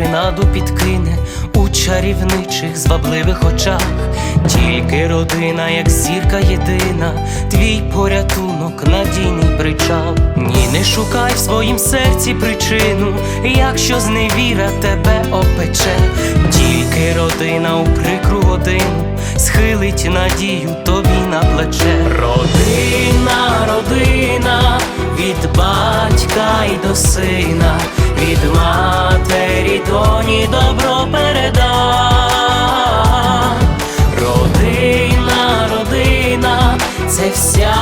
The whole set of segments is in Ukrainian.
принаду підкине у чарівничих звабливих очах, тільки родина, як зірка єдина, твій порятунок, надійний причал. Ні, не шукай в своїм серці причину, якщо зневіра тебе опече, тільки родина у прикру годину схилить надію тобі на плече. Родина, родина, від батька й до сина, від матері це вся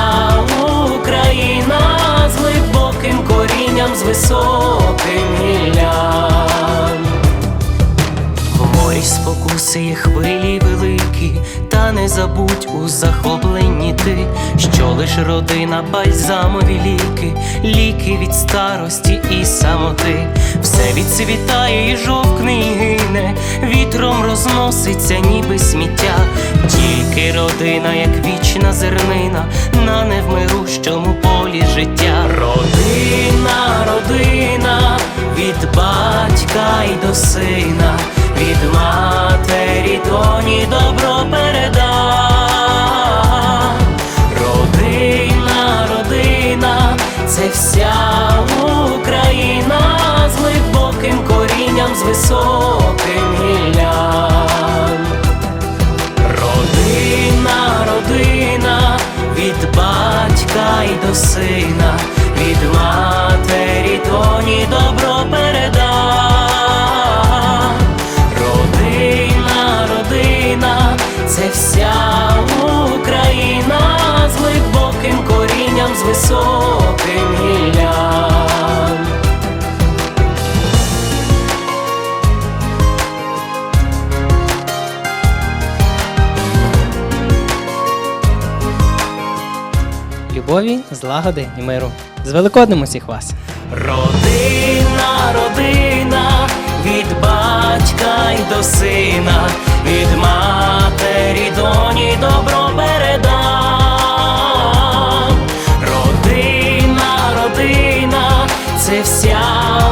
Україна з глибоким корінням, з високим гіллям. Морі спокуси є хвилі великі, та не забудь у захопленні ти, що лиш родина, бальзамові ліки, ліки від старості і самоти, все відцвітає і жовкне, і гине, вітром розноситься, ніби сміття, тільки родина, як вічна зернина, на невмирущому полі життя. Родина, родина, від батька й до сина, від матері доні добро переда. Родина, родина, це вся від батька й до сина, від матері тоні добро переда. Родина, родина, це вся Україна з глибоким корінням, з високим любові, злагоди і миру. З Великоднем усіх вас! Родина, родина, від батька й до сина, від матері, доні добро передам. Родина, родина, це вся.